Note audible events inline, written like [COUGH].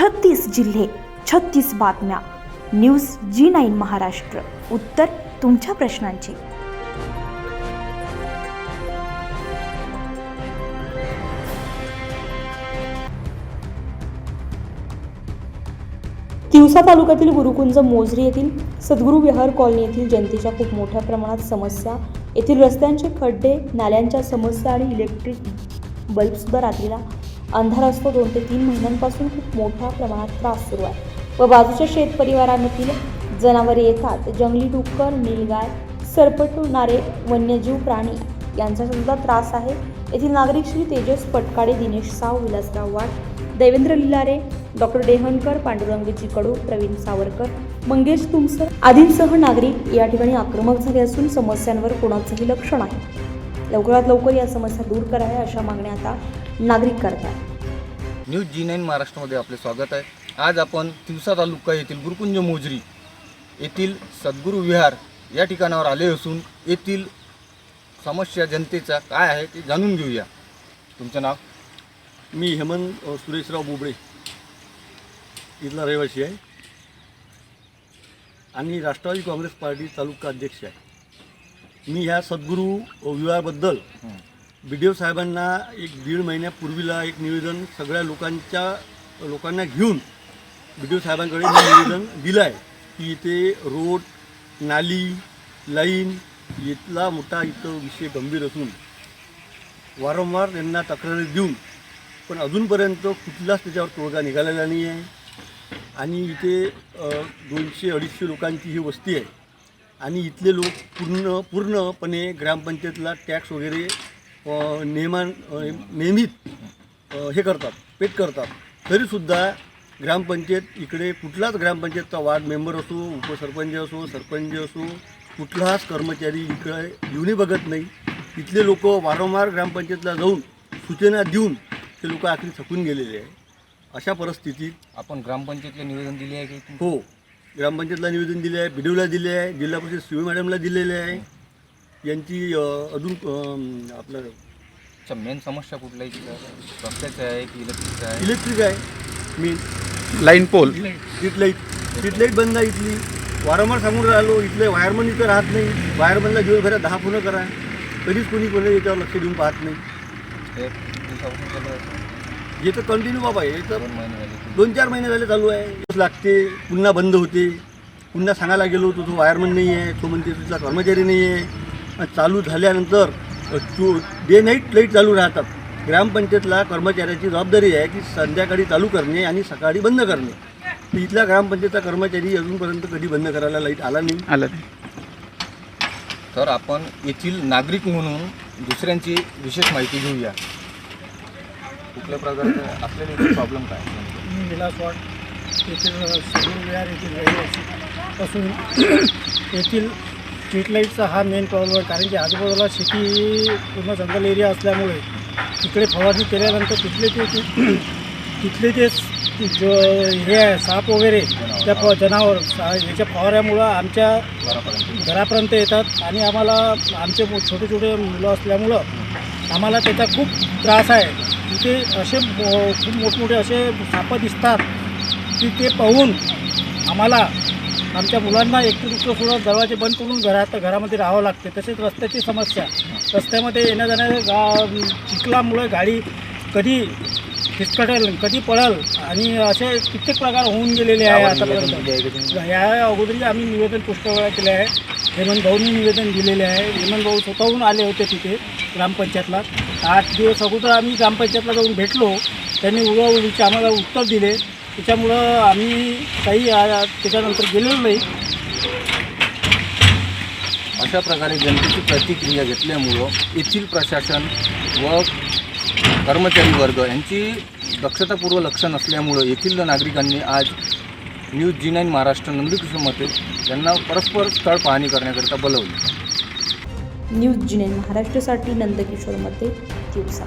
छत्तीस जिल्हे छत्तीस बातम्या. News G nine Maharashtra. उत्तर तुमच्या प्रश्नांची. तिवसा तालुक्यातील गुरुकुंज मोजरी येथील सद्गुरू विहार कॉलनी येथील जनतेच्या खूप मोठ्या प्रमाणात समस्या. येथील रस्त्यांचे खड्डे नाल्यांच्या समस्या आणि इलेक्ट्रिक बल्बसुद्धा रात्रीला अंधार असतो. दोन ते तीन महिन्यांपासून खूप मोठ्या प्रमाणात त्रास सुरू आहे. व बाजूच्या शेत परिवारांमधील जनावरे येतात. जंगली डुक्कर नीलगाय सरपटणारे वन्यजीव प्राणी यांचा सुद्धा त्रास आहे. येथील नागरिक श्री तेजस पटकाडे दिनेश साव विलासराव वाट देवेंद्र लिलारे डॉक्टर डेहनकर पांडुरंगजी कडू प्रवीण सावरकर मंगेश तुमसर आदींसह नागरिक या ठिकाणी आक्रमक झाले असून समस्यांवर कोणाचंही लक्ष नाही. लवकरात लवकर या समस्या दूर कराव्या अशा मागण्या आता नागरिक करतात. न्यूज जी नाईन महाराष्ट्रामध्ये आपले स्वागत आहे. आज आपण तिवसा तालुका येथील गुरुकुंज मोजरी येथील सद्गुरू विहार या ठिकाणावर आले असून येथील समस्या जनतेचा काय आहे ते जाणून घेऊया. तुमचं नाव? मी हेमंत सुरेशराव बोबडे. इथला रहिवासी आहे. आणि राष्ट्रवादी काँग्रेस पार्टी तालुका अध्यक्ष आहे. मी ह्या सद्गुरू अ, विवाहाबद्दल बी डी ओ साहेबांना एक दीड महिन्यापूर्वीला एक निवेदन सगळ्या लोकांच्या लोकांना घेऊन बी डी ओ साहेबांकडे निवेदन दिलं आहे की इथे रोड नाली लाईन इथला मोठा इथं विषय गंभीर असून वारंवार त्यांना तक्रारी देऊन पण अजूनपर्यंत कुठलाच त्याच्यावर तोडगा निघालेला नाही आहे आणि इथे दोनशे अडीचशे लोकांची ही वस्ती आहे. आणि इथले लोक पूर्ण पूर्णपणे ग्रामपंचायतला टॅक्स वगैरे नेमान नेहमीच अ, हे करतात पेट करतात. तरीसुद्धा ग्रामपंचायत इकडे कुठलाच ग्रामपंचायतचा वार्ड मेंबर असो उपसरपंच असो सरपंच असो कुठलाच कर्मचारी इकडे येऊनही बघत नाही. इथले लोक वारंवार ग्रामपंचायतला जाऊन सूचना देऊन ते लोक आखरी थकून गेलेले आहे. अशा परिस्थितीत आपण ग्रामपंचायतला निवेदन दिले आहे की हो. ग्रामपंचायतला निवेदन दिले आहे बी दिले आहे जिल्हा परिषद सी मॅडमला दिलेले आहे. यांची अजून आपलं अच्छा मेन समस्या कुठल्या आहे रस्त्याचं आहे की इलेक्ट्रिकचं आहे? इलेक्ट्रिक आहे. मी line pole street light street light बंद आहे इथली. वारंवार सांगून राहिलो इथले वायरमन इथं राहत नाही. वायरमनला दिवसभरात दहा फोनं करा. तरीच कोणी कोणी याच्यावर लक्ष देऊन पाहत नाही. हे दिवसापासून चालू आहे? हे तर कंटिन्यू बाबा हे तर दोन महिने झाले. दोन चार महिने झाले चालू आहे. दिवस लागते पुन्हा बंद होते. पुन्हा सांगायला गेलो होतो तो वायरमन नाही आहे तो म्हणते तुझा कर्मचारी नाही आहे चालू झाल्यानंतर चो डे नाईट लाइट चालू राहतात. ग्रामपंचायतला कर्मचाऱ्याची जबाबदारी आहे की संध्याकाळी चालू करणे आणि सकाळी बंद करणे. तर इथल्या ग्रामपंचायतचा कर्मचारी अजूनपर्यंत कधी बंद करायला लाइट आला नाही. आलं तर आपण येथील नागरिक म्हणून दुसऱ्यांची विशेष माहिती घेऊया. कुठल्या प्रकारचं आपल्याला इथे प्रॉब्लेम काय? मी विलासवाड येथील सदूर विहार येथील रहिवासी. पासून येथील स्ट्रीट लाईटचा हा मेन प्रॉब्लेम आहे. कारण की आजूबाजूला शेती पूर्ण जंगल एरिया असल्यामुळे तिकडे फवारणी केल्यानंतर तिथले ते [CLEARS THROAT] तिथले ते जो हे आहे साप वगैरे त्या फ जनावर सा- याच्या फवाऱ्यामुळं आमच्या घरापर्यंत येतात आणि आम्हाला आमचे छोटे छोटे मुलं असल्यामुळं आम्हाला त्याचा खूप त्रास आहे. तिथे असे खूप मोठमोठे असे सापं दिसतात की ते पाहून आम्हाला आमच्या मुलांना एकटं दुसरं सुद्धा दरवाजे बंद करून घरात घरामध्ये राहावं लागते. तसेच रस्त्याची समस्या. रस्त्यामध्ये येण्या जाण्याच्या गा चिखलामुळे गाडी कधी फिसकटेल कधी पळल आणि असे कित्येक प्रकार होऊन गेलेले आहे आतापर्यंत? या अगोदरही आम्ही निवेदन पुष्कळ वेळा केले आहे हेमंत भाऊंनी निवेदन दिलेले आहे. हेमंत भाऊ स्वतःहून आले होते तिथे ग्रामपंचायतला. आठ दिवस अगोदर आम्ही ग्रामपंचायतला जाऊन भेटलो. त्यांनी उडवाउडीचे आम्हाला उत्तर दिले. त्याच्यामुळं आम्ही काही आ- त्याच्यानंतर गेलेलो नाही. अशा प्रकारे जनतेची प्रतिक्रिया घेतल्यामुळं येथील प्रशासन व कर्मचारी वर्ग यांची दक्षतापूर्व लक्ष नसल्यामुळं येथील नागरिकांनी आज न्यूज जी नाईन महाराष्ट्र नंदकिशोरमध्ये त्यांना परस्पर स्थळ पाहणी करण्याकरिता बोलवले. न्यूज जिनेन महाराष्ट्रासाठी नंदकिशोरमध्ये दिवसा